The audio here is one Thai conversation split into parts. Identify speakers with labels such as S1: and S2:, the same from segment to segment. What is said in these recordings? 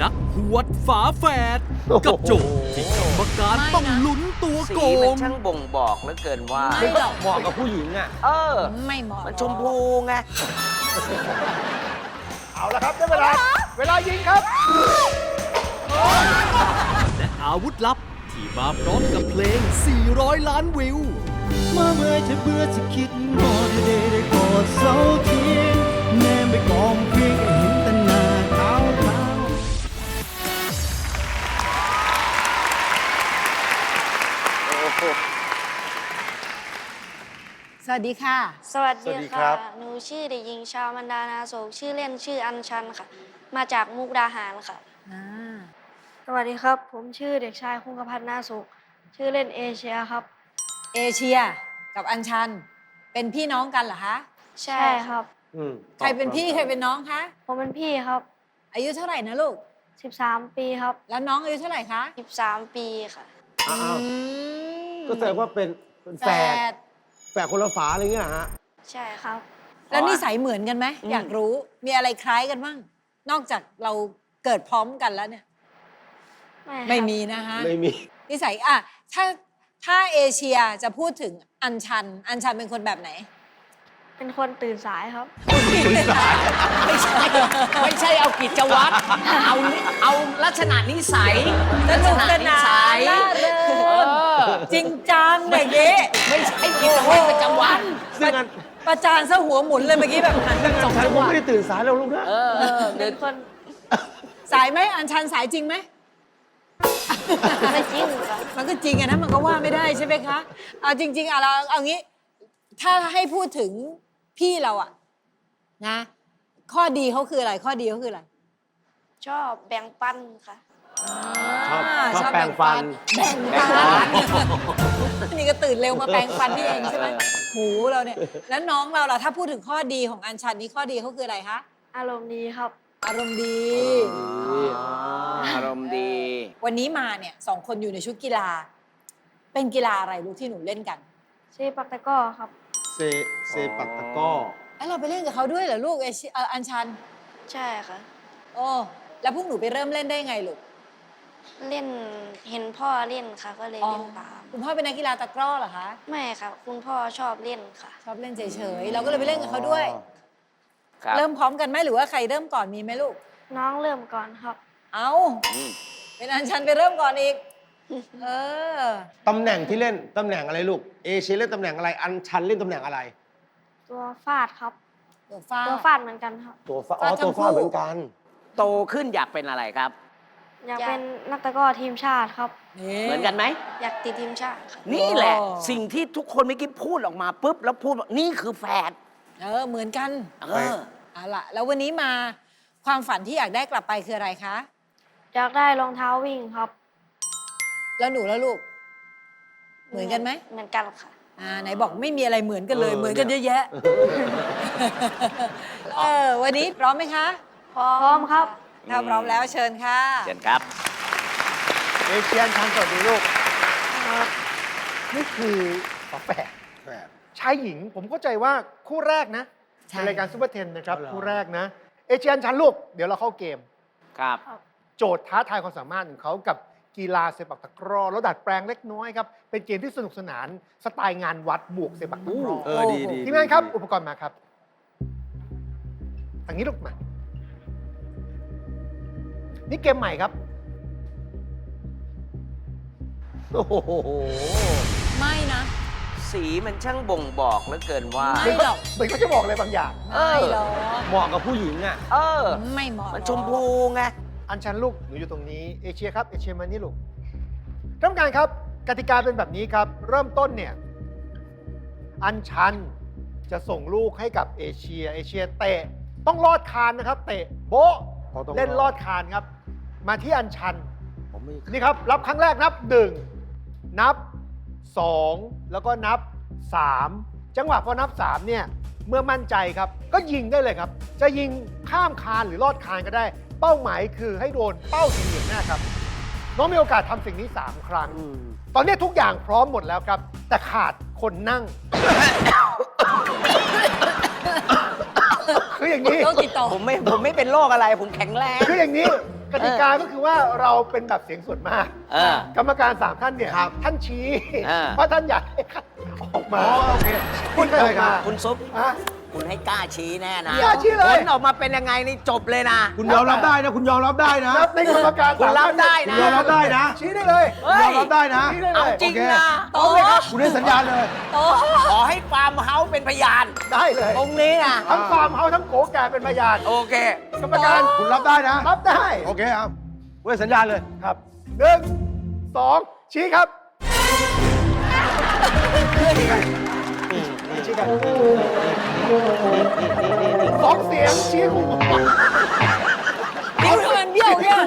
S1: นักหวดฝาแฝดกับโจทย์ที่กรรมการต้องลุ้นตัวโก
S2: สีมัน
S1: ง
S2: ช่างบ่งบอกเหลือเกินว่า
S3: ไม่หรอกเหมาะกับผู้หญิงอะ
S2: เออ
S4: ไม่เหมาะ
S2: มันชมพูไง
S5: เอาละครับได้เวลา เวลายิงครับ
S1: และอาวุธลับที่มาพร้อมกับเพลง 400 ล้านวิว
S6: มาเมื่อจะเบื่อจะคิดรอได้ได้ได้กอดเสาเทียนแนมไปกองเพียงก็เห็น
S4: สวัสดีค่ะ
S7: สวัส
S5: สวัสดี
S7: ดี
S5: ครั
S7: ค่ะ
S5: บ
S7: หนูชื่อเด็กหญิงชาวมันดานาโศกชื่อเล่นชื่ออัญชันค่ะ มาจากมุกดาหารค่ะ
S4: อ่า
S7: สวัสดีครับ ผมชื่อเด็กชายคงกพัฒน์นาสุข ชื่อเล่นเอเชียครับ
S4: เอเชียกับอัญชัน เป็นพี่น้องกันเหรอคะ
S7: ใช่ครับ
S5: อืม
S4: ใครเป็นพี่ใครเป็นน้องคะ
S7: ผมเป็นพี่ครับ
S4: อายุเท่าไหร่นะลูก
S7: 13 ปีครับ
S4: แล้วน้องอายุเท่าไหร่คะ
S7: 13 ปีค่ะ
S5: อ้าว
S4: อืม
S5: ก็แสดงว่าเป็นเป็นแฝด
S4: ด
S5: แฝดคนละฝาอะไรเงี้ยฮะ
S7: ใช่ครับ
S4: แล้วนิสัยเหมือนกันไหมอยากรู้ มีอะไรคล้ายกันบ้าง นอกจากเราเกิดพร้อมกันแล้วเนี่ย
S7: ไม่ครับ
S4: ไม่มีนะคะ
S5: ไม่มี
S4: นิสัยอะถ้าถ้าเอเชียจะพูดถึงอัญชัน อัญชันเป็นคนแบบไหน
S7: เป็นคนตื่นสายครับ
S3: ไม่ใช่ไม่ใช่เอากิจวัตรเอาเอาลักษณะนิสัย
S4: ส
S3: ลักษ
S4: นุก
S3: ณะ
S4: ส
S3: นิ
S4: นาน
S3: สัย
S4: ล่าเริ
S3: เองอ
S4: จริงจังอย่างงี้
S3: ไม่ใช่กิจวัตรประจำวัน
S5: ซึ่งอัน
S4: ประจานซะหัวหมุนเลยเมื่อกี้แบบหันไปสอง
S5: ฉัน
S4: จังหวะ
S5: ไม่ได้ตื่นสายแล้วลูกนะ
S3: เออเออเดิ
S7: เป็นนคน
S4: สายไหมอัญชันสายจริงไหม
S7: ไม่จริงครับ
S4: มันก็จริงอะนะมันก็ว่าไม่ได้ใช่ไหมคะเอาจริง ๆอะเราเอางี้ ถ้าให้พูดถึงพี่เราอะนะ ข้อดีเขาคืออะไร ข้อดีเขาคืออะไร
S7: ชอบแบ่งปันค่ะ
S5: ชอบาชอบแปรงฟัน
S4: แบ่งปัน นี่ก็ตื่นเร็วมาแปรงฟันพี่เองใช่ไหมหูเราเนี่ย แล้วน้องเราล่ะ ถ้าพูดถึงข้อดีของอัญชันนี่ข้อดีเขาคืออะไรคะ
S7: อารมณ์ดีครับ
S4: อารมณ์ดี
S2: อารมณ์ดี
S4: วันนี้มาเนี่ยสองคนอยู่ในชุดกีฬา เป็นกีฬาอะไรลูกที่หนูเล่นกัน
S7: ชื่อปักตะกร้อครับ
S5: เซเซปัตตะกร้อ
S4: แล้วเราไปเล่นกับเขาด้วยเหรอลูกเอชิเอ่ออัญชัน
S7: ใช่ค่ะ
S4: โอ้ แล้วพวกหนูไปเริ่มเล่นได้ไงลูก
S7: เล่นเห็นพ่อเล่นค่ะ ก็เลยเล่นตาม
S4: คุณพ่อเป็นนักกีฬาตะกร้อเหรอคะ
S7: ไม่ค่ะ คุณพ่อชอบเล่นค่ะ
S4: ชอบเล่นเฉยๆ เราก็เลยไปเล่นกับเขาด้วย
S2: ครับ
S4: เริ่มพร้อมกันไหมหรือว่าใครเริ่มก่อนมีไหมลูก
S7: น้องเริ่มก่อนครับ
S4: เอา
S2: อืม
S4: เป็นอัญชันไปเริ่มก่อนอีก เออ
S5: ตำแหน่งที่เล่น ตำแหน่งอะไรลูก เอเชียเล่นตำแหน่งอะไร อันชันเล่นตำแหน่งอะไร
S7: ตัวฟาดครับ
S4: ตัวฟ้า
S7: ตัวฟาดเหมือนกันครับ
S5: ตัวฟ้าอ๋อ
S4: ฟาดทั้
S5: ตัว
S4: งคู่
S5: ฟ้าเหมือนกัน
S2: โตขึ้นอยากเป็นอะไรครับ
S7: อยากเป็นนักตะกร้อทีมชาติครับ
S2: เหมือนกันไหม
S7: อยากติดทีมชาติครับ
S2: นี่แหละ
S4: โอ้
S2: สิ่งที่ทุกคนเมื่อกี้พูดออกมาปุ๊บแล้วพูดว่านี่คือแฝด
S4: เออเหมือนกัน
S2: เออ
S4: เอาล่ะ แล้ววันนี้มาความฝันที่อยากได้กลับไปคืออะไรคะ
S7: อยากได้รองเท้าวิ่งครับ
S4: แล้วหนูแล้วลูก เหมือนกันไหม
S7: เหมือนกันค่ะ
S4: อ่าไหนบอกไม่มีอะไรเหมือนกันเลย
S5: เออ
S4: เหมือนกันเยอะแยะ เออ วันนี้พร้อมไหมคะ
S7: พร้อมครับ
S4: ถ้าพร้อมแล้วเชิญค่ะ
S2: เชิญครับ
S5: เอเชียนชันสวัสดีลูกนี่คือฝาแฝด
S8: ชายหญิงผมเข้าใจว่าคู่แรกนะ
S4: ใช่
S8: ในรายการซูเปอร์เทนนะครับ
S5: อ๋อเหรอ
S8: คู่แรกนะ เอเชียนชั้นลูก เดี๋ยวเราเข้าเกม
S2: ครับ
S8: โจทย์ท้าทายความสามารถของเขากับกีฬาเซปักตะกร้อแล้วดัดแปลงเล็กน้อยครับ เป็นเกมที่สนุกสนานสไตล์งานวัดบวกเซปักตะกร้อ
S5: เออดีดี
S8: ทีมงานครับ อุปกรณ์มาครับทางนี้ลูกมา นี่เกมใหม่ครับ
S5: โอ้โห
S4: ไม่นะ
S2: สีมันช่างบ่งบอกเหลือเกินว่า
S4: ไม่หรอก
S8: เหมือนเขาจะบอกอะไรบางอย่าง
S4: ไม่หรอก
S5: เหมาะกับผู้หญิงอะ
S2: เออ
S4: ไม่เหมาะ
S2: มันชมพูไง
S8: อันชันลูก หนูอยู่ตรงนี้ เอเชียครับ เอเชียมานี่ลูกท่านผู้การครับ กติกาเป็นแบบนี้ครับ เริ่มต้นเนี่ย อันชันจะส่งลูกให้กับเอเชีย เอเชียเตะ ต้องลอดคานนะครับ เตะโบ๊ะ
S5: อ๋อต้อง
S8: เล่น
S5: ล
S8: ล
S5: อ
S8: อ
S5: ด
S8: ดคานครับ มาที่อันชัน
S5: ผมไม่
S8: นี่ครับ รับครั้งแรกนับ 1 นับ 2 แล้วก็นับ 3 จังหวะพอนับ 3 เนี่ย เมื่อมั่นใจครับ ก็ยิงได้เลยครับ จะยิงข้ามคานหรือลอดคานก็ได้ เป้าหมายคือให้โดนเป้าสีเหลืองหน้าครับ น้องมีโอกาสทำสิ่งนี้ 3 ครั้ง
S5: อืม
S8: ตอนนี้ทุกอย่างพร้อมหมดแล้วครับ แต่ขาดคนนั่ง คืออย่างนี้
S4: โรคติดต่อ
S2: ผมไม่ผมไม่เป็นโรคอะไรผมแข็งแรง
S8: คืออย่างนี้ กติกาก็คือว่าเราเป็นแบบเสียงส่วนมาก
S3: เออ
S8: กรรมการสามท่านเนี่ยท่านชี้
S3: อ่า
S8: ว่าท่านอยากให้ใครออกมาโอเคคุณใครออกมา
S3: คุณซุป
S8: ฮะ
S3: คุณให้กล้าชี้แน่นะ
S8: กล้าชี้เลย
S3: ผลออกมาเป็นยังไงนี่จบเลยนะ
S6: คุณยอมรับได้นะ คุณยอมรับได้นะ
S8: นับในกรรมการ
S3: คุณรับได้
S6: คุณ
S3: นะ
S6: ยอมรับได้นะ
S8: ชี้ได้เลย
S3: เฮ้
S6: ยอยมรับได้นะ
S8: ชี้ได้เล
S3: เอา
S8: ย
S3: จริง
S6: โอเค
S3: นะ
S4: โต๊ะ
S6: คุณให้สัญญาณเลย
S4: โต๊ะ
S3: ขอให้ฟาร์มเฮาส์เป็นพยาน
S8: ได้เลย
S3: ตรงนี้นะ
S8: ทั้งฟาร์มเฮาส์ทั้งโกแก่เป็นพยาน
S3: โอเค
S8: กรรมการ
S6: คุณรับได้นะ
S8: รับได้
S6: โอเคครับคุณให้สัญญาณเลย
S8: ครับหนึ่งสองชี้ครับชี้กัน สองเสียงชี้คุณหมอ
S4: นิ้วทำไมเบี้ยวเนี่ย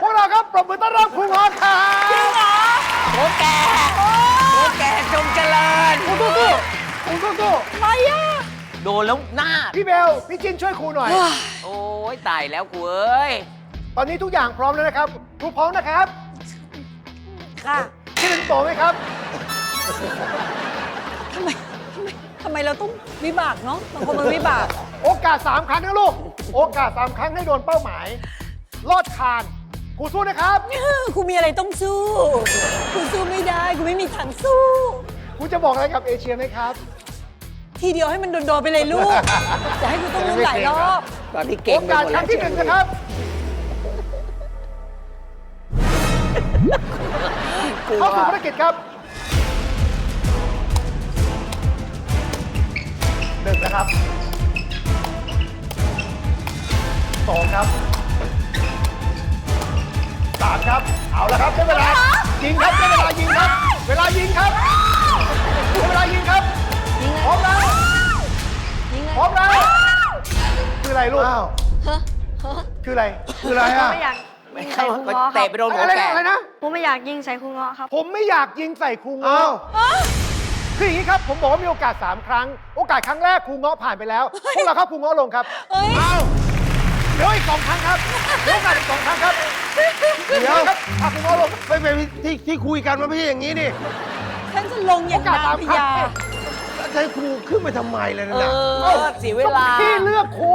S8: พวกเราครับปรบมือต้อนรับครูงอครับ
S3: โอแกโอแกจงเจริญ
S8: ครูตู้ตู้ครูตู้ตู้
S4: อะไรอะ
S3: โดนแล้วหน้า
S8: พี่เบล พี่จินช่วยครูหน่อย
S3: โอ้ยตายแล้วกูเอ้ย
S8: ตอนนี้ทุกอย่างพร้อมแล้วนะครับครูพร้อมนะครับ
S4: ค่ะ
S8: คิดเป็นโตไหมครับ
S4: ทำไมทำไมทำไมเราต้องวิบากเนาะบางคนมันวิบาก
S8: โอกาส 3 ครั้งนะลูก โอกาส 3 ครั้งให้โดนเป้าหมายลอดคานครูสู้นะครับ
S4: กูมีอะไรต้องสู้กูสู้ไม่ได้กูไม่มีทางสู้
S8: ครูจะบอกอะไรกับเอเชียไหมครับ
S4: ทีเดียวให้มันโดนๆไปเลยลูกจะให้กูต้องลุ้นหลายรอบ
S3: ตอนนี้
S8: โอ
S3: เก่งไป
S8: กาส
S3: หมด
S8: ค
S3: แล้
S8: รั้
S3: ว
S8: งที่หนึ่งนะครับเข้าสู่ภารกิจครับ หนึ่งนะครับสองครับสามครับ เอาละครับใช้เวลายิงครับใช้เวลายิงครับ เวลายิงครับใช้เวลายิงครับ
S7: ยิงเลย
S8: พร้อมแล้ว
S7: ยิงเลย
S8: พร้อมแล้วคืออะไรลูก
S6: อ้าว
S7: เฮ้อเฮ้อ
S8: คืออะไร
S6: คืออะไรอะ
S7: ไม่อยาก
S3: ไม่
S7: ยิง
S3: เข้า
S7: ใส่ครูเงาะค
S3: เตะ
S7: รับ
S3: ไปโดนหัว
S8: อะไร
S3: แก
S8: นะอะไรนะ
S7: ผมไม่อยากยิงใส่ครูเงาะครับ
S8: ผมไม่อยากยิงใส่ครูเงาะ
S6: อ้าว
S8: คืออย่างนี้ครับ ผมบอกว่ามีโอกาส 3 ครั้ง โอกาสครั้งแรกครูเงาะผ่านไปแล้ว พวกเราครับครูเงาะลงครับ
S4: เอ้ย
S8: อ้าวเหลืออีกสองครั้งครับเหลือโอกาสอีกสองครั้งครับ
S6: เดี๋ยว
S8: ครับพาครูเงาะลง
S6: ไม่เป็นที่ที่คุยกันมันไม่ใช่อย่างนี้นี่
S4: ฉันจะลงอย่างนางพญา
S6: แล้วจะให้ครูขึ้นไปทำไมเลยนั่น
S3: เอ
S6: น่ะ
S3: อเสียเวลา
S8: พี่เลือกครู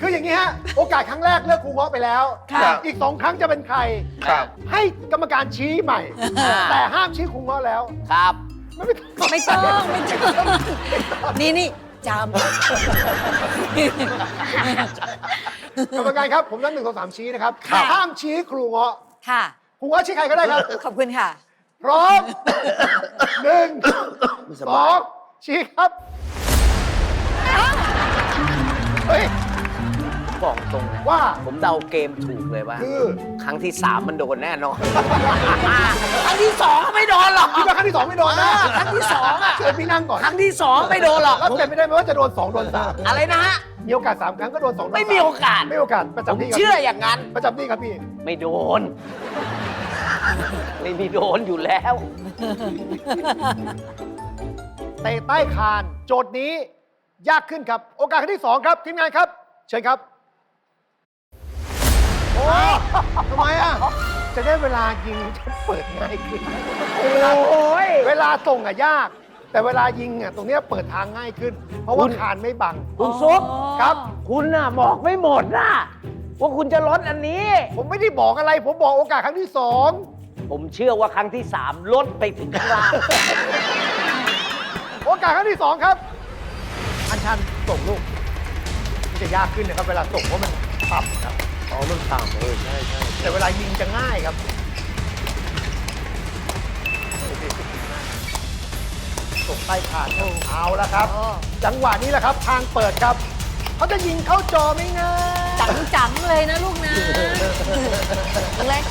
S8: คืออย่างนี้ฮะ โอกาสครั้งแรกเลือกครูเงาะไปแล้ว
S6: ครับ
S8: อีกสองครั้งจะเป็นใคร
S6: ครับ
S8: ให้กรรมการชี้ใหม่
S3: อ่า
S8: แต่ห้ามชี้ครูเงาะแล้ว
S3: ครับ
S8: ไม่ไม่
S4: ไม่ต้องไม่ต้องนี่นี่จาม
S8: กรรมการครับ ผมนับหนึ่งสองสามชี้นะครับ
S4: ค่ะ
S8: ห้ามชี้ครูเงาะ
S4: ค่ะ
S8: ครูเงาะชี้ใครก็ได้ครับ
S4: ขอบคุณค่ะ
S8: พร้อมหนึ่งสองชี้ครับ เฮ้ย
S3: บอกตรงนะ
S8: ว่า
S3: ผมเดาเกมถูกเลยว่า
S8: คือ
S3: ครั้งที่สามมันโดนแน่นอน ครั้งที่สองไม่โดนหรอก
S8: คิดว่าครั้งที่สองไม่โดนนะ
S3: อ่าครั้งที่สองอะ
S8: เชิญพี่นั่งก่อน
S3: ครั้งที่สองไม่โดนหรอก
S8: แล้วเป็นไม่ได้ไหมว่าจะโดนสองโดนสาม
S3: อะไรนะฮะ
S8: มีโอกาสสามครั้งก็โดนสองโดนสา
S3: ไม่มีโอกาส
S8: ไม่มีโอกาสประ
S3: ผม
S8: จำที่ครับ
S3: เชื่ออย่างนั้น
S8: ประจำที่ครับพี่
S3: ไม่โดน ไม่มีโดนอยู่แล้ว
S8: เตะใต้คาน โจทย์นี้ยากขึ้นครับ โอกาสครั้งที่สองครับทีมงานครับ เชิญครับ โอ้
S6: ทำไมอะ
S8: จะได้เวลายิงจะเปิดง่ายขึ้น
S3: โอ้ย
S8: เวลาส่งอะยาก แต่เวลายิงอะตรงเนี้ยเปิดทางง่ายขึ้น เพราะว่าคานไม่บัง
S3: คุณซุป
S8: ครับ
S3: คุณน่ะบอกไม่หมดนะว่าคุณจะลดอันนี้
S8: ผมไม่ได้บอกอะไร ผมบอกโอกาสครั้งที่สอง
S3: ผมเชื่อว่าครั้งที่สามลดไปถึงข้างล่าง
S8: โอกาสครั้งที่สองครับ อันชันส่งลูกมันจะยากขึ้นนะครับ เวลาส่งเพราะมันต่ำครับ
S6: อ๋อมันต่ำเออใช่ใช่
S8: แต่เวลายิงจะง่ายครับส่งใต้คานครับเอาแล้วครับ จังหวะนี้แหละครับ ทางเปิดครับ เขาจะยิงเข้าจอไม่ง่าย
S4: จังจังๆเลยนะลูกนะ
S7: ยิงเลย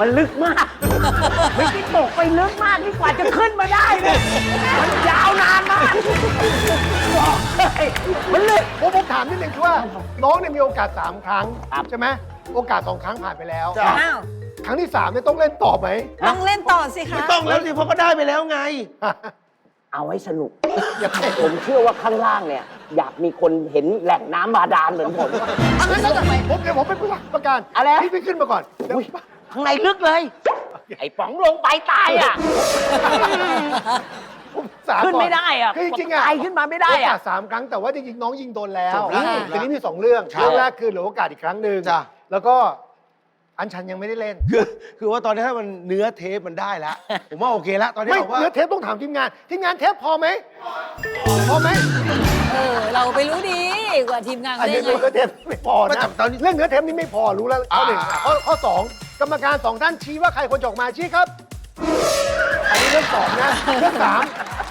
S3: มันลึกมาก ไม่คิดตกไปลึกมากนี่กว่าจะขึ้นมาได้เนี่ยมันยาวนานมากบอกเลยมันลึก
S8: ผมผมถามนิดนึงคือว่าน้องเนี่ยมีโอกาส 3 ครั้ง
S3: ครับ
S8: ใช่ไหมโอกาส 2 ครั้งผ่านไปแล้ว
S4: อ้าว
S8: ครั้งที่3เนี่ยต้องเล่นต่อไหม
S4: ต้องเล่นต่อสิคะ
S6: ไม่ต้องแล้วสิเพราะก็ได้ไปแล้วไง
S3: เอาให้สนุกผมเชื่อว่าข้างล่างเนี่ย อยากมีคนเห็นแหล่งน้ำบาดาลเหมือนผม
S8: อันนั้นแล้วกันผมเดี๋ยวผมเป็นผู้ประกัน
S3: อะไรนะ
S8: พี่พี่ขึ้นมาก่อนเดี๋ยว
S3: อุ๊ย ข้างในลึกเลย ไอ้ป๋องลงไปตายอะ
S8: ผมสา
S3: ขึ้น
S8: ก่อ
S3: ไม่ได้อะ
S8: คือจริงๆอะ
S3: ตายขึ้นมาไม่ได้อะ
S8: โอกาสสามครั้งแต่ว่าจริงๆน้องยิงโดนแล้ว
S5: จบแล้ว
S8: ทีนี้มีสองเรื่อง
S5: ครับ
S8: เรื่องแรกคือเหลือโอกาสอีกครั้งหนึ่ง
S5: จ้ะ
S8: แล้วก็ อันชันยังไม่ได้เล่น
S5: คือคือว่าตอนนี้ถ้ามันเนื้อเทปมันได้แล้ว ผมว่าโอเคแล้วตอนนี้
S8: ไม่
S5: บอกว่า
S8: เนื้อเทปต้องถามทีมงาน ทีมงานเทปพอไหมพอไหม
S4: เออ เราไปรู้ดีกว่าทีมงาน
S8: อัน
S4: เขาได้
S8: นี้
S4: ไง
S8: เนื้อเทปไม่พอ
S5: ไม่
S8: นะ
S5: แต่ตอนนี้
S8: เรื่องเนื้อเทปนี่ไม่พอรู้แล้วข้อหนึ่ง
S5: อ่า
S8: ข้อข้อสองกรรมการสองท่านชี้ว่าใครควรจะออกมาชี้ครับ อันนี้เรื่องสองนะเรื่องสาม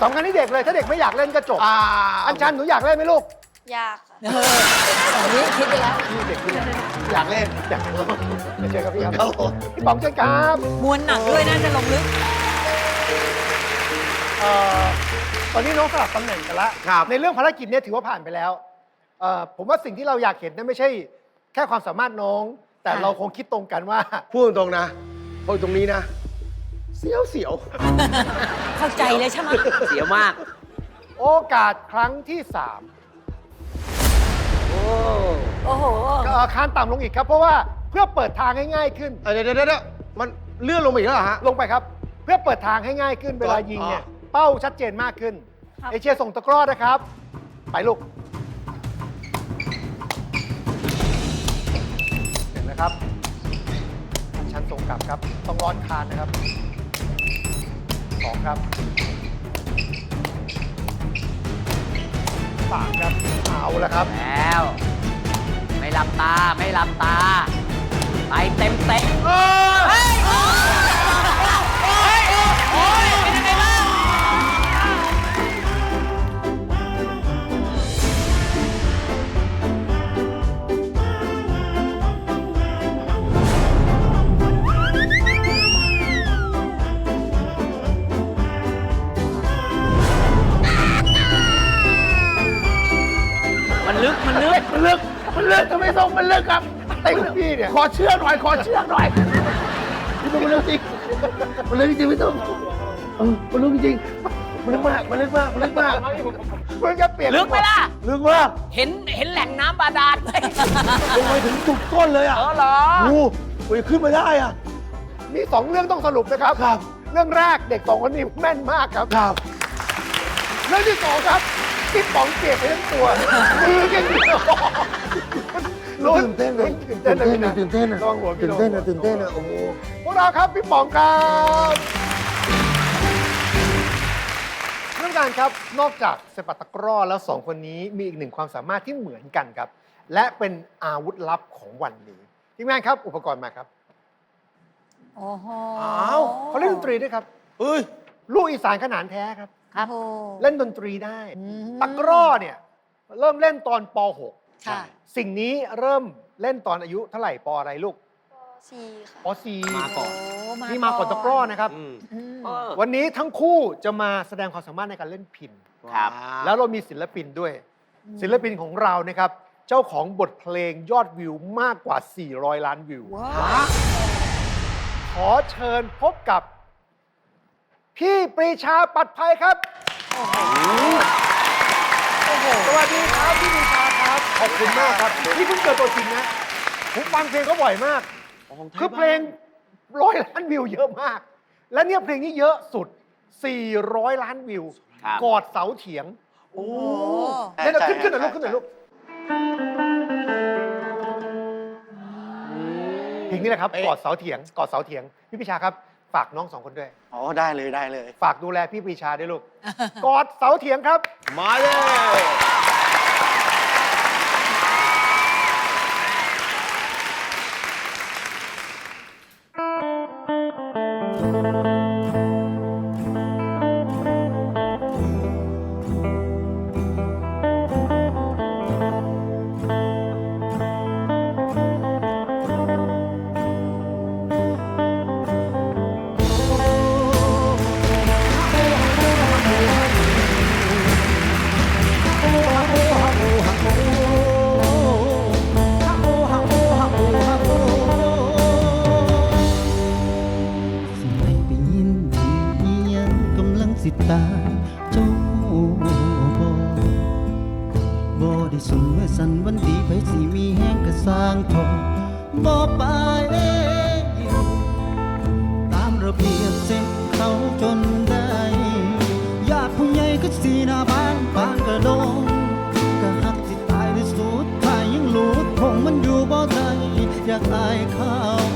S8: สองกันที่เด็กเลยถ้าเด็กไม่อยากเล่นก็จบ
S5: อ่า
S8: อันชันหนูอยากเล่นไหมลูก
S7: ยากค่ะ
S4: เอออันนี้คิดไปแล้ว
S8: นี่เด็กคุณ
S5: อยากเล่น
S8: อยากเล่นไป เจอกับพี่ครับ
S5: ครับผม
S8: พี่ป๋องเชิญครับ
S4: มวลหนักด้วยน่าจะลงลึก
S8: เอ่อตอนนี้น้องสลับตำแหน่งกันแล้ว
S5: ครับ
S8: ในเรื่องภารกิจเนี่ยถือว่าผ่านไปแล้วเอ่อผมว่าสิ่งที่เราอยากเห็นนั่นไม่ใช่ แค่ความสามารถน้อง แต่
S4: ค่ะ
S8: เราคงคิดตรงกันว่า
S5: พูดตรงๆนะพออยู่ตรงนี้นะ เสียวเสียว
S4: เข้าใจเลยใช่ไหม
S3: เสียมาก
S8: โอกาสครั้งที่3
S3: โอ้
S4: โอ้โห
S8: ก็คานต่ำลงอีกครับ เพราะว่า เพื่อเปิดทางให้ง่ายขึ้น
S5: เดี๋ยวเดี๋ยวเดี๋ยวมันเลื่อนลงมาอีกแล้วเหรอฮะ
S8: ลงไปครับ เพื่อเปิดทางให้ง่ายขึ้นเวลายิงเนี่ย
S5: อ๋อ
S8: เป้าชัดเจนมากขึ้น
S4: ครับ
S8: เอเชียส่งตะกร้อนะครับ ไปลูกเห็นนะครับ ชันส่งกลับครับ ต้องร้อนคานนะครับสองครับสามครับเอาแล้วครับ
S3: แล้ว ไม่หลับตาไม่หลับตา ไปเต็มเตะ
S5: เออเฮ
S3: ้ยโอ้ยโอ้ยเป็นยังไงบ้างมันลึกมันลึก
S8: มันลึกมันลึกทำไมทรงมันลึกครับ เต็มพี่เนี่ย
S5: ขอเชื่อหน่อยขอเชื่อหน่อยพี่ต้องมันเรื่องจริงมันเรื่องจริงพี่ต้องเออมันเรื่องจริงมันลึกมากมันลึกมากมันลึกมาก
S8: มันจะเปลี่ยน
S3: ลึกไหมล่ะ
S5: ลึกมาก
S3: เห็นเห็นแหล่งน้ำบาดาลไหม
S5: ลงไปถึงจุดก้นเลยอะ
S3: เออเหรอ
S5: โอ้โหกว่าจะขึ้นมาได้อะ
S8: มีสองเรื่องต้องสรุปนะครับ
S5: ครับ
S8: เรื่องแรกเด็กสองคนนี้แม่นมากครับ
S5: ครับ
S8: เรื่องที่สองครับพี่ป๋องเปียกไปทั้งตัวมือกันอยู่ ลุ้
S5: ตื่นเต้นเลย
S8: ตื่นเต้นเลยพี่
S5: ตื่นเต้นอะ
S8: ระวังหัวพี่
S5: ตื่นเต้นอะตื่นเต้นอะโอ้โห
S8: พวกเราครับพี่ป๋องครับท่านผู้การครับนอกจากเซปัตตะกร้อแล้วสองคนนี้มีอีกหนึ่งความสามารถที่เหมือนกันครับ และเป็นอาวุธลับของวันนี้ทีมงานครับ อุปกรณ์มาครับ
S4: โอ้โห
S5: อ้าว
S8: เขาเล่นดนตรีด้วยครับ
S5: เฮ้ย
S8: ลูกอีสานขนานแท้ครับ
S4: ครับโอ้
S8: เล่นดนตรีได้
S4: อืม
S8: ตะกร้อเนี่ย เริ่มเล่นตอนป .6
S4: ค่ะ
S8: สิ่งนี้เริ่มเล่นตอนอายุเท่าไหร่ปอะไรลูก
S7: สี่ค่ะ
S8: ป .4
S3: มาก่อน
S4: โนี่
S8: มาก่อนตะกร้อนะครับ
S5: อืม
S4: อืม
S3: เออ
S8: วันนี้ทั้งคู่จะมาแสดงความสามารถในการเล่นพิน
S3: ครับ
S8: แล้วเรามีศิลปินด้วย ศิลปินของเรานะครับ เจ้าของบทเพลงยอดวิวมากกว่า 400 ล้านวิว
S4: ว้าว
S8: ขอเชิญพบกับ พี่ปรีชาปัดภัยครับสวัสดีครับ พี่ปรีชาครับ ขอบคุณมากครับนี่เพิ่งเจอตัวจริงนะ ผมฟังเพลงเขาบ่อยมาก คือเพลงร้อยล้านวิวเยอะมาก และเนี่ยเพลงนี้เยอะสุด 400 ล้านวิว
S3: ครับ
S8: กอดเสาเถียง
S5: โอ้
S4: โอ้
S8: เดี๋ยวๆขึ้นขึ้นหน่อยลูกขึ้นหน่อยลูก เพลงนี้แหละครับ กอดเสาเถียง กอดเสาเถียง พี่ปรีชาครับ ฝากน้องสองคนด้วย
S5: อ๋อ ได้เลยได้เลย
S8: ฝากดูแลพี่ปรีชาด้วยลูก กอดเสาเถียงครับ
S5: มาเลย
S6: สิไอยากอายเขา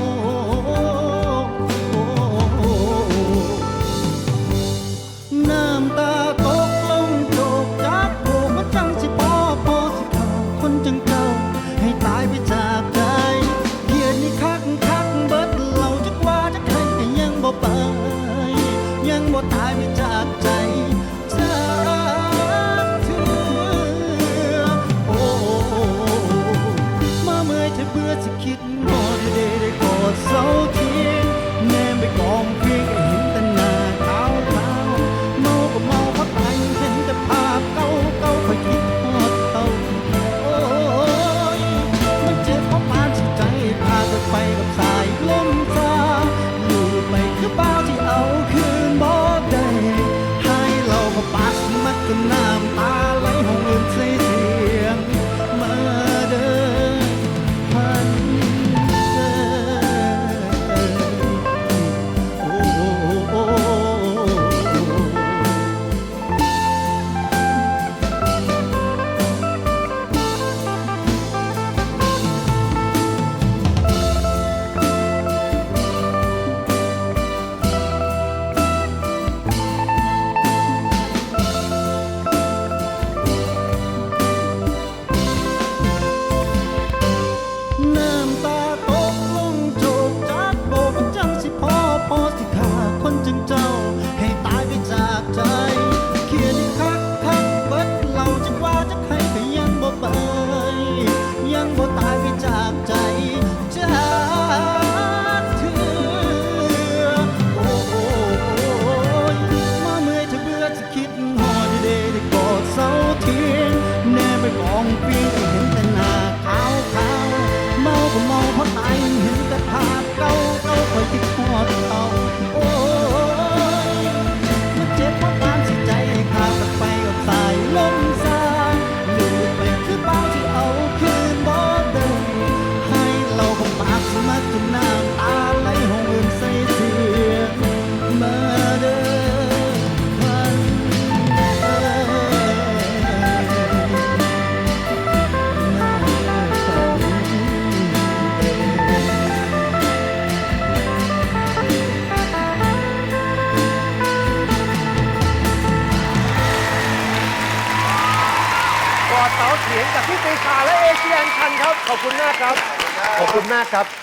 S8: คุณมากครับ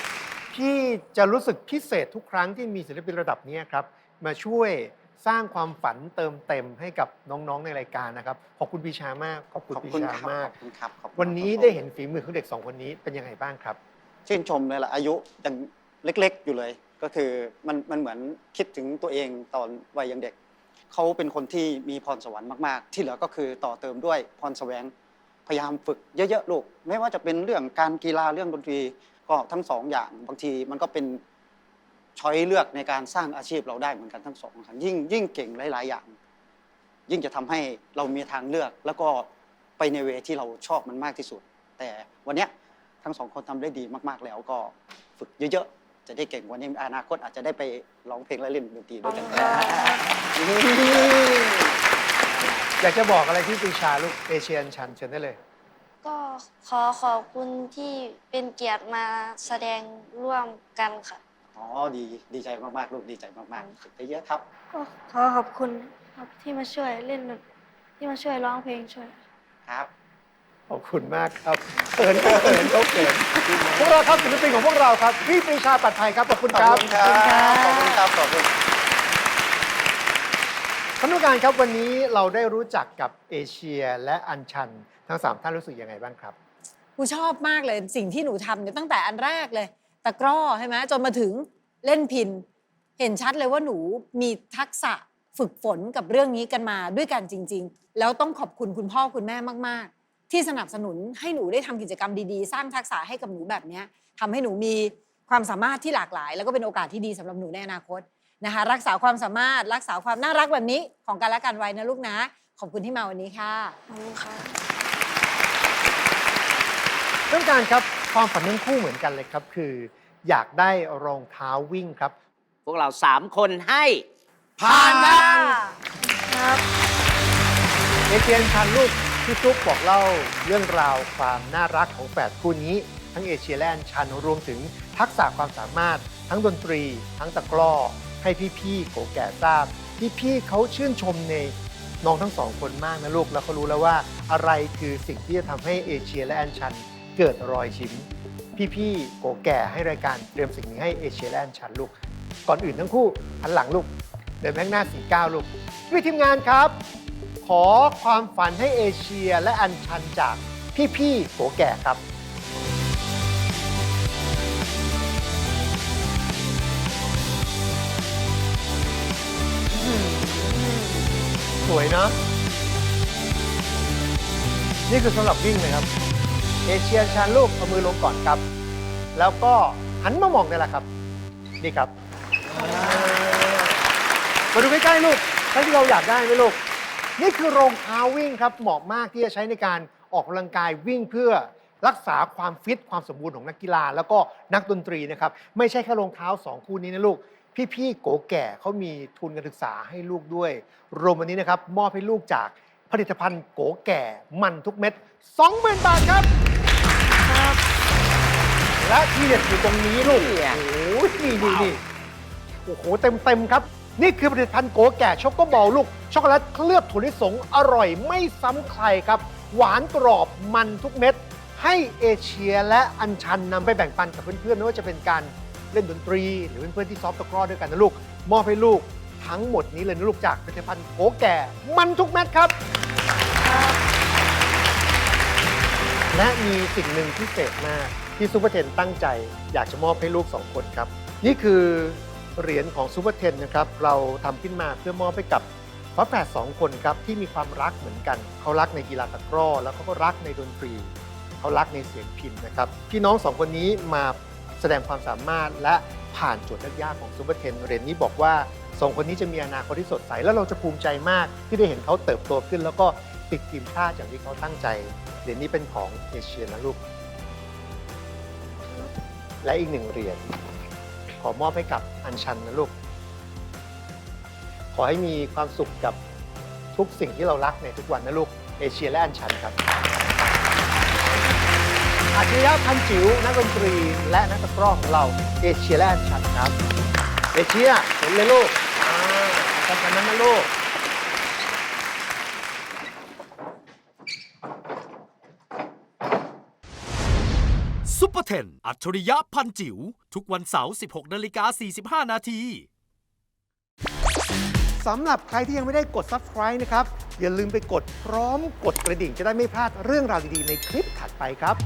S8: พี่จะรู้สึกพิเศษทุกครั้งที่มีศิลปินระดับนี้ครับ มาช่วยสร้างความฝันเติมเต็มให้กับน้องๆในรายการนะครับ ขอบคุณปรีชามาก ขอบคุณ
S9: ขอบ
S8: ปรี
S9: คุณ
S8: ชา
S9: ครับ
S8: มาก
S9: ขอบคุณครับขอบคุณ
S8: วันนี้
S9: ครับ
S8: ได้เห็นฝีมือของเด็กสองคนนี้เป็นยังไงบ้างครับ
S9: ชื่นชมเลยล่ะอายุยังเล็ก ๆ อยู่เลย ก็คือมันมันเหมือนคิดถึงตัวเองตอนวัยยังเด็กเขาเป็นคนที่มีพรสวรรค์มากๆ ที่เหลือก็คือต่อเติมด้วยพรแสวงพยายามฝึกเยอะๆลูก ไม่ว่าจะเป็นเรื่องการกีฬาเรื่องดนตรี ก็ทั้งสองอย่างบางทีมันก็เป็นช้อยเลือกในการสร้างอาชีพเราได้เหมือนกันทั้งสองครับยิ่งยิ่งเก่งหลาย ๆ อย่าง ยิ่งจะทำให้เรามีทางเลือก แล้วก็ไปในเวที่เราชอบมันมากที่สุด แต่วันเนี้ยทั้งสองคนทำได้ดีมาก ๆ แล้วก็ฝึกเยอะ ๆ จะได้เก่งกว่านี้อนาคตอาจจะได้ไปร้องเพลงและเล่นดนตรีด้วยกัน
S8: อยากจะบอกอะไรที่ปีชาลูกเอเชียนชันเชิญได้เลย
S7: ก็ขอขอบคุณที่เป็นเกียรติมาแสดงร่วมกันค่ะ
S9: อ๋อดีดีใจมากๆลูกดีใจมากๆฝึกเยอะๆครับ
S7: ก็ขอขอบคุณครับที่มาช่วยเล่นดนที่มาช่วยร้องเพลงช่วย
S9: ครับ
S8: ขอบคุณมากครับเขินเขาเขินเขาเขินพวกเราครับศิลปินของพวกเราครับพี่ปรีชาตัดไทยครับขอบคุณ
S9: ขอบ
S8: ครับ
S9: คุณครับขอบคุณครับขอบคุณ
S8: ท่านผู้การครับวันนี้เราได้รู้จักกับเอเชียและอัญชัน ทั้งสามท่านรู้สึกยังไงบ้างครับ
S4: กูชอบมากเลยสิ่งที่หนูทำเนี่ยตั้งแต่อันแรกเลยตะกร้อใช่ไหมจนมาถึงเล่นพิน เห็นชัดเลยว่าหนูมีทักษะฝึกฝนกับเรื่องนี้กันมาด้วยกันจริง ๆ แล้วต้องขอบคุณคุณพ่อคุณแม่มาก ๆ ที่สนับสนุนให้หนูได้ทำกิจกรรมดีๆ สร้างทักษะให้กับหนูแบบเนี้ยทำให้หนูมีความสามารถที่หลากหลาย แล้วก็เป็นโอกาสที่ดีสำหรับหนูในอนาคตนะคะรักษาความสามารถรักษาความน่ารักแบบนี้ของกันและกันไว้นะลูกนะ ขอบคุณที่มาวันนี้ค่ะ
S7: ขอบคุณครับ
S8: ท่านผู้การครับความฝันทั้งคู่เหมือนกันเลยครับ คืออยากได้รองเท้าวิ่งครับ
S2: พวกเราสามคนให้
S8: ผ่านครับเอเชียนชันลูกพี่ซุปบอกเล่าเรื่องราวความน่ารักของแฝดคู่นี้ ทั้งเอเชียและอันชันรวมถึงทักษะความสามารถ ทั้งดนตรี ทั้งตะกร้อให้พี่ๆโกแก่ทราบ พี่ๆเขาชื่นชมในน้องทั้งสองคนมากนะลูกแล้วเขารู้แล้วว่าอะไรคือสิ่งที่จะทำให้เอเชียและอันชัน เกิดรอยยิ้มพี่ๆโกแก่ให้รายการเตรียมสิ่งนี้ให้เอเชียและอันชันลูก ก่อนอื่นทั้งคู่หันหลังลูก เดินไปข้างหน้า49ลูกพี่ทีมงานครับ ขอความฝันให้เอเชียและอัญชันจากพี่ๆโกแก่ครับสวยเนะ นี่คือสำหรับวิ่งเลยครับ เอเชียชันลูกเอามือลงก่อนครับ แล้วก็หันมามองนี่แหละครับ นี่ครับ มาดูใกล้ๆลูกใช่ที่เราอยากได้ไหมลูก นี่คือรองเท้าวิ่งครับ เหมาะมากที่จะใช้ในการออกกำลังกายวิ่งเพื่อรักษาความฟิตความสมบูรณ์ของนักกีฬา แล้วก็นักดนตรีนะครับ ไม่ใช่แค่รองเท้าสองคู่นี้นะลูก พี่ๆโกแก่เขามีทุนการศึกษาให้ลูกด้วย รวมวันนี้นะครับ มอบให้ลูกจากผลิตภัณฑ์โกแก่มันทุกเม็ด 20,000 บาทครับ และที่เด็ดอยู่ตรงนี้ลูก
S2: เนี่ย
S8: โอ้โหนี่นี่นี่โอ้โหเต็มเต็มๆครับ นี่คือผลิตภัณฑ์โกแก่ช็อกโกบอลลูก ช็อกโกแลตเคลือบถั่วลิสงอร่อยไม่ซ้ำใครครับ หวานกรอบมันทุกเม็ด ให้เอเชียและอัญชันนำไปแบ่งปันกับเพื่อนๆไม่ว่าจะเป็นการเล่นดนตรี หรือเพื่อนๆที่ซ้อมตะกร้อด้วยกันนะลูก มอบให้ลูกทั้งหมดนี้เลยนะลูกจากผลิตภัณฑ์โกแก่มันทุกเม็ดครับ และมีสิ่งหนึ่งพิเศษมาก ที่ซูเปอร์เทนตั้งใจอยากจะมอบให้ลูกสองคนครับ นี่คือเหรียญของซูเปอร์เทนนะครับ เราทำขึ้นมาเพื่อมอบให้กับฝาแฝดสองคนครับที่มีความรักเหมือนกัน เขารักในกีฬาตะกร้อ แล้วเขาก็รักในดนตรี เขารักในเสียงพินนะครับ พี่น้องสองคนนี้มาแสดงความสามารถและผ่านโจทย์ยากๆของซูเปอร์เทนเหรียญนี้บอกว่าสองคนนี้จะมีอนาคตที่สดใส แล้วเราจะภูมิใจมากที่ได้เห็นเขาเติบโตขึ้น แล้วก็ติดทีมชาติอย่างที่เขาตั้งใจเหรียญนี้เป็นของเอเชียนะลูก และอีกหนึ่งเหรียญขอมอบให้กับอัญชันนะลูก ขอให้มีความสุขกับทุกสิ่งที่เรารักในทุกวันนะลูก เอเชียและอัญชันครับอาจริยะพันจิ๋วนักดนตรีและนักตะกร้อของเราเอเชียและอัญชันครับ เอเชียเห็นเลยลูกอ่าทำกันนั้นนะลูก
S1: 10 อัจฉริยะพันจิ๋ว ทุกวันเสาร์16นาฬิกา45 นาที
S8: สำหรับใครที่ยังไม่ได้กด subscribe นะครับ อย่าลืมไปกดพร้อมกดกระดิ่งจะได้ไม่พลาดเรื่องราวดี ๆ ในคลิปถัดไปครับ